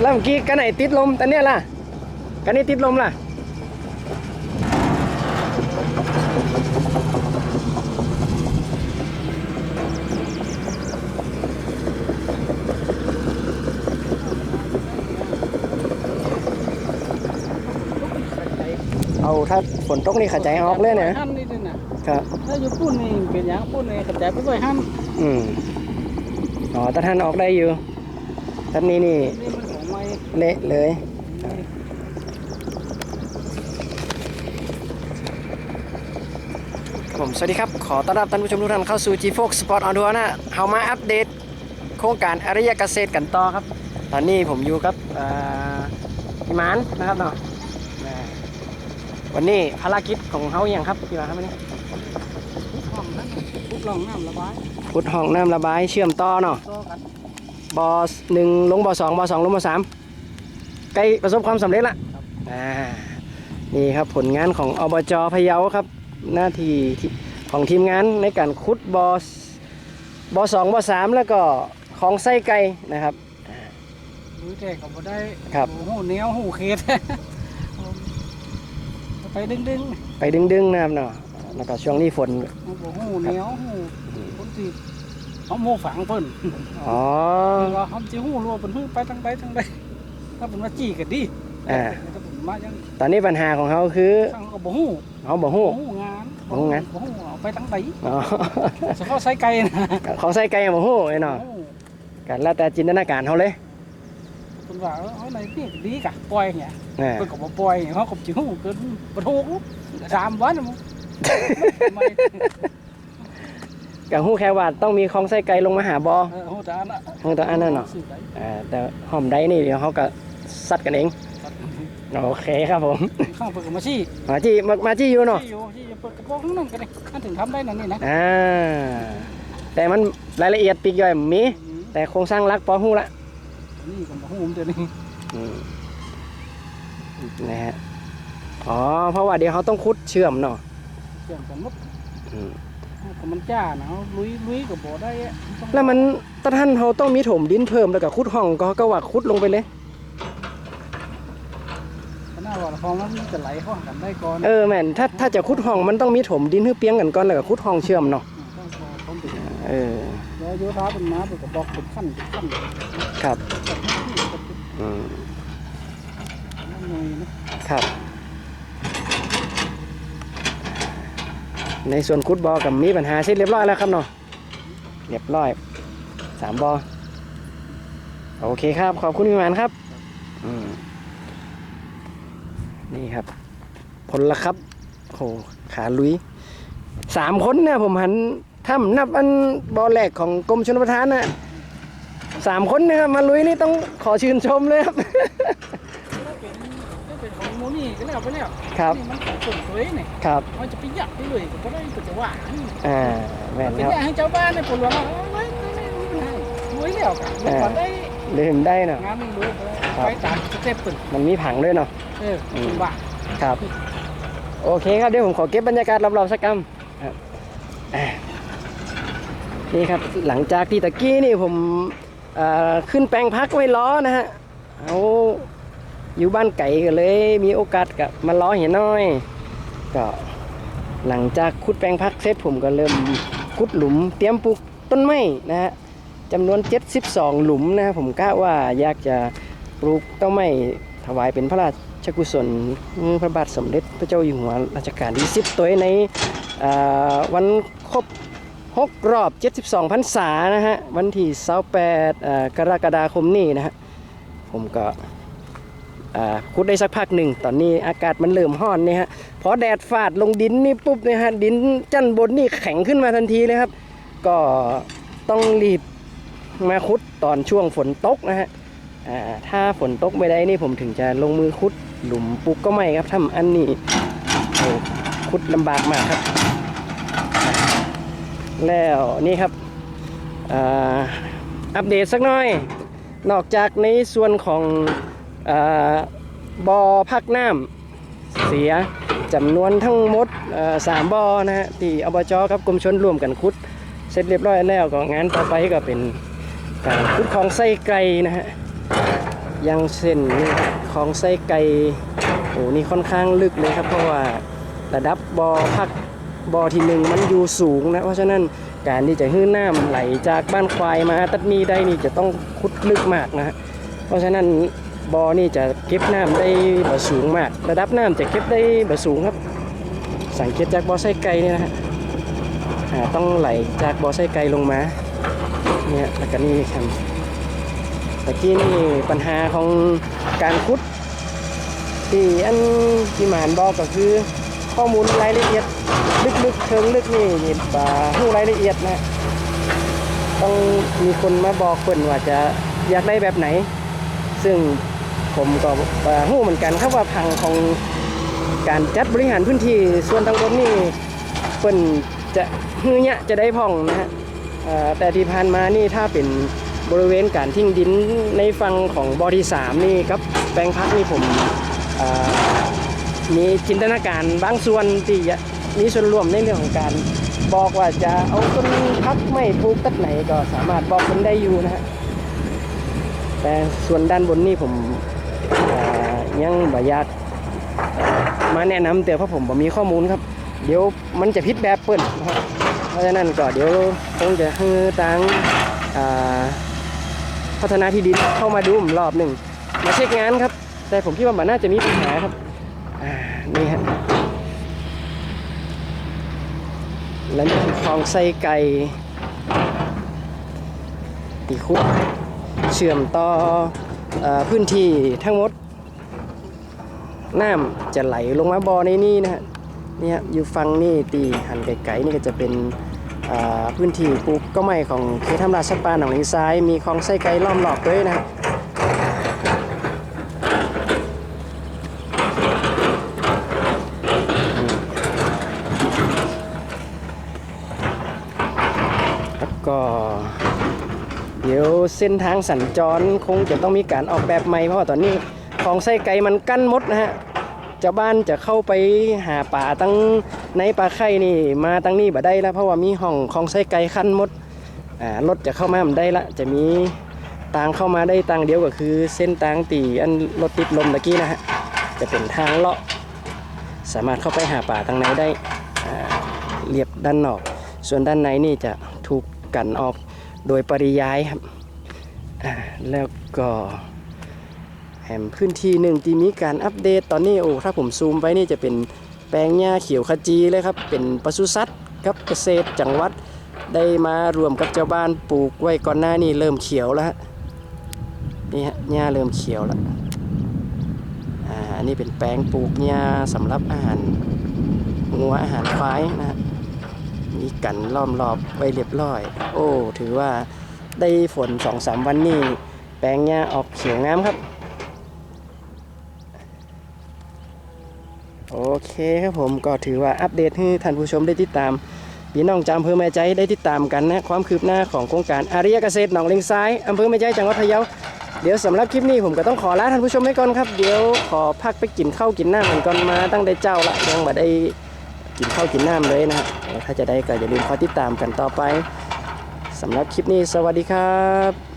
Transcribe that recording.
แล้วเมื่อกี้กันไหนติดลมแต่เนี้ยล่ะกันนี้ติดลมล่ะเอาถ้าฝนตกนี่ขจายออกเลยนะหั่นนี่ด้วยนะครับ ถ้าอยู่ปุ้นนี่เป็นหยังปุ้นนี่กระจายไปด้วยหั่นอืม อ๋อแต่ท่านออกได้อยู่ท่านนี้นี่เละเลยครับผมสวัสดีครับ ขอต้อนรับท่านผู้ชมทุกท่านเข้าสู่ G4 Sport on Tour นะเฮามาอัปเดต โครงการอารยเกษตรกันต่อครับ ตอนนี้ผมอยู่กับอ่อพี่มานนะครับเนาะวันนี้ภารกิจของเขาอย่างครับพี่มานครับวันนี้ทุกห้องนะทุกร่องน้ำระบาย ขุดห้องน้ำระบายเชื่อมต่อเนาะต่อกันบอหนึ่งลงบอสองบอสองลงบอสามใกล้ประสบความสำเร็จละอ่านี่ครับผลงานของอบจพะเยาครับ หน้าที่ที่ของทีมงานในการขุดบอสบอสองบอสามแล้วก็ของไส้ไก่นะครับรู้ใจก็บ่ได้ครับโอ้โหเหนียวหูเขตไปดึงดึงไปดึงๆนะครับเนาะแล้วก็ช่วงนี้ฝนๆโอ้โหหูเหนียวหู คนที่เขาโมฝังเพิ่นอ๋อ ว่าเขาจะหูรัวเป็นหูไปทางใดทางใดถ้าเป็นว่าจี้ก็ดีอ่า ถ้าเป็นมายังตอนนี้ปัญหาของเขาคือทางก็บ่หูเขาบอกฮู้ บ่หูงานบ่ฮู้งาน บ่หูเอาไปทางใดอ๋อ เฉพาะไส้ไก่นะของไส้ไก่บอกฮู้ไอ้เนาะโอ้กันแล้วแต่จินตนาการเขาเลยเป็นว่าเออเอาไหนนี่ดีกะปล่อยเนี่ย อ่าเพิ่นก็บ่ปล่อยเขาก็สิหูเกินบ่ถูกสามวันน่ะมึง ไม่ กับฮู้แค่ว่าต้องมีของไส้ไก่ลงมาหาบอเออหูแต่อันน่ะฮู้แต่อันนั้นเนาะซื้อได้อ่าแต่หอมได้นี่เดี๋ยวเขาก็ซัดกันเองโอเคครับผมข้างเพิ่นก็มาชี้มาจี้มามาจี้อยู่เนาะชี้อยู่ชี้อยู่เปิดกระโปรงนั่นกันนี่อันถึงทำได้นั่นนี่นะอ่าแต่มันรายละเอียดปีกย่อยมี แต่โครงสร้างรักพอฮู้ละนี่ก็บ่ฮู้มันเดี๋ยวนี้อืมนะฮะอ๋อเพราะว่าเดี๋ยวเขาต้องคุดเชื่อมเนาะเชื่อมกันหมดอืม ก็มันจ้านะเอาลุยลุยก็บ่ได้อะต้องแล้วมันตะท่านเขาต้องมีถมดินเพิ่มแล้วก็คุดห้องก็ก็ว่าคุดลงไปเลยขนาดว่าของมันจะไหลเข้าหากันได้ก่อนเออแม่นถ้าถ้าจะคุดห้องมันต้องมีถมดินให้เปียงกันก่อนแล้วก็คุดห้องเชื่อมเนาะต้องพอต้องติดเออแล้วโยธาเป็นมาเป็นกระบอกเป็นขั้นเป็นขั้นครับ อืมนั่นหน่อยนะครับ ในส่วนคุดบอกับมีปัญหาเสร็จเรียบร้อยแล้วครับเนาะเรียบร้อยสามบอโอเคครับ ขอบคุณพี่หมานครับอืมนี่ครับ ผลละครับโหขาลุยสามคนเนี่ยผมหันถ้านับอันบอแรกของกรมชนประทานนะสามคนนะครับมาลุยนี่ต้องขอชื่นชมเลยครับ ถ้าเป็นถ้าเป็นของโมนี่ ก็แล้วไปแล้วครับนี่มันของคนสวยนี่ครับมันจะไปยักไปเลยก็ได้ก็จะว่าอ่าแม่นเป็นครับอย่างให้เจ้าบ้านในปลวงเอาไว้ไม่ไม่ไม่ไม่รวยแล้วกันมันก่ได้ลืมได้เนาะงานมันรวยไปตามสเต็ปเปิ่นมันมีผังด้วยเนาะเออว่าครับโอเคครับเดี๋ยวผมขอเก็บบรรยากาศรอบๆสักกำครับนี่ครับหลังจากที่ตะกี้นี่ผมขึ้นแปลงพักไว้ล้อนะฮะเอา อยู่บ้านไก่ก็เลย มีโอกาสกับมาล้อเห็นน้อย ก็หลังจากขุดแปลงพักเสร็จผมก็เริ่มขุดหลุมเตรียมปลูกต้นไม้นะฮะจำนวน 72 หลุมนะผมกะว่าอยากจะปลูกต้นไม้ถวายเป็นพระราชกุศลพระบาทสมเด็จพระเจ้าอยู่หัวรัชกาลที่10ตัวในวันครบ6รอบ 72พรรษานะฮะวันที่28เอ่อกรกฎาคมนี้นะฮะผมก็ อ่าคุดได้สักพักหนึ่งตอนนี้อากาศมันเริ่มห้อนนี่ฮะพอแดดฟาดลงดินนี่ปุ๊บเนี่ยฮะดินจันบนนี่แข็งขึ้นมาทันทีเลยครับ ก็ต้องรีบมาคุดตอนช่วงฝนตกนะฮะถ้าฝนตกไม่ได้นี่ผมถึงจะลงมือคุดหลุมปุ๊บก็ไม่ครับทำอันนี้โอ้คุดลำบากมากครับ แล้วนี่ครับอัปเดตสักหน่อย นอกจากในส่วนของ บอพักน้ำเสียจำนวนทั้งหมดสามบอนะฮะที่อบจกับกรมชนร่วมกันคุด เสร็จเรียบร้อยแล้วก็งานต่อไปก็เป็นการขุดคลองไส้ไก่นะฮะยังเส้นนี่คลองไส้ไก่โอ้นี่ค่อนข้างลึกเลยครับ เพราะว่าระดับบ่อพักบ่อที่หนึ่งมันอยู่สูงนะเพราะฉะนั้นการที่จะหื้อน้ำไหลจากบ้านควายมาตัดมีได้นี่จะต้องขุดลึกมากนะฮะเพราะฉะนั้น บ่อนี่จะเก็บน้ำได้บ่สูงมาก ระดับน้ำจะเก็บได้บ่สูงครับ สังเกตจากบ่อไส้ไก่นี่นะฮะต้องไหลจากบ่อไส้ไก่ลงมาเนี่ยแล้วก็นี่ครับตะกี้นี่ปัญหาของการขุดที่อันที่หมานบอกก็คือข้อมูลรายละเอียดลึกๆเชิงลึกนี่นี่ป่าหูรายละเอียดนะต้องมีคนมาบอกเพิ่นว่าจะอยากได้แบบไหน ซึ่ง ผมก็บ่หูเหมือนกันครับว่าพังของการจัดบริหารพื้นที่ส่วนต่างบนนี่เพิ่นจะฮือเนี่ยจะได้พ่องนะฮะแต่ที่ผ่านมานี่ถ้าเป็นบริเวณการทิ้งดินในฝั่งของบอที่สามนี่ครับแปลงพักนี่ผมมีจินตนาการบางส่วนที่มีส่วนร่วมในเรื่องของการบอกว่าจะเอาต้นพักไม่ปลูกตัดไหนก็สามารถบอกคนได้อยู่นะฮะแต่ส่วนด้านบนนี่ผม ยังบ่อยากมาแนะนำแต่เพราะผมบ่มีข้อมูลครับ เดี๋ยวมันจะพิษแบบเปิ้นครับเพราะฉะนั้นก็เดี๋ยวคงจะให้ทางอ่าพัฒนาที่ดินเข้ามาดูมรอบหนึ่งมาเช็คงานครับ แต่ผมคิดว่ามันน่าจะมีปัญหาครับอ่านี่ฮะและนี่คือคลองไส้ไก่อีกคุกเชื่อมต่อเออพื้นที่ทั้งหมด น้ำจะไหลลงมาบ่อในนี่นะฮะเนี่ยอยู่ฟังนี่ตีหันไกลๆนี่ก็จะเป็นพื้นที่ปลูกก็ไม่ของเขตทำราชปาหนองลิงซ้าย มีคลองไส้ไก่ล้อมรอบด้วยนะฮะแล้วก็เดี๋ยวเส้นทางสัญจรคงจะต้องมีการออกแบบใหม่เพราะว่าตอนนี้ คลองไส้ไก่มันกั้นมดนะฮะจ้าบ้านจะเข้าไปหาป่าตั้งในป่าไข่นี่ มาตั้งนี่บ่ได้แล้วเพราะว่ามีห้องของไส้ไก่ขั้นมดอ่ารถจะเข้ามาไม่ได้ละจะมีทางเข้ามาได้ทางเดียวก็คือ เส้นทางตีอันรถติดลมตะกี้นะฮะจะเป็นทางเลาะสามารถเข้าไปหาป่าทางในได้เรียบด้านนอก ส่วนด้านในนี่จะถูกกันออกโดยปริยายครับอ่าแล้วก็ แหมพื้นที่หนึ่งที่มีการอัปเดตตอนนี้โอ้ถ้าผมซูมไปนี่จะเป็นแปลงหญ้าเขียวขจีเลยครับ เป็นปศุสัตว์กับเกษตรจังหวัดได้มารวมกับเจ้าบ้านปลูกไว้ก่อนหน้านี่เริ่มเขียวแล้วฮะนี่ฮะหญ้าเริ่มเขียวแล้วอ่าอันนี้เป็นแปลงปลูกหญ้าสำหรับอาหารงัวอาหารควายนะฮะมีกันล้อมรอบไว้เรียบร้อย โอ้ ถือว่าได้ฝนสองสามวันนี่แปลงหญ้าออกเขียวงามครับ โอ เคครับผมก็ถือว่าอัปเดตให้ท่านผู้ชมได้ติดตามพี่น้องจำอำเภอแม่ใจได้ติดตามกันนะความคืบหน้าของโครงการอาริยเกษตรหนองเลงซ้ายอำเภอแม่ใจจังหวัดพะเยาเดี๋ยวสำหรับคลิปนี้ผมก็ต้องขอลาท่านผู้ชมไว้ก่อนครับเดี๋ยวขอพักไปกินข้าวกินน้ำกันก่อนมาตั้งแต่เจ้าละยังไม่ได้กินข้าวกินน้ำเลยนะถ้าจะได้ก็อย่าลืมคอยติดตามกันต่อไปสำหรับคลิปนี้สวัสดีครับ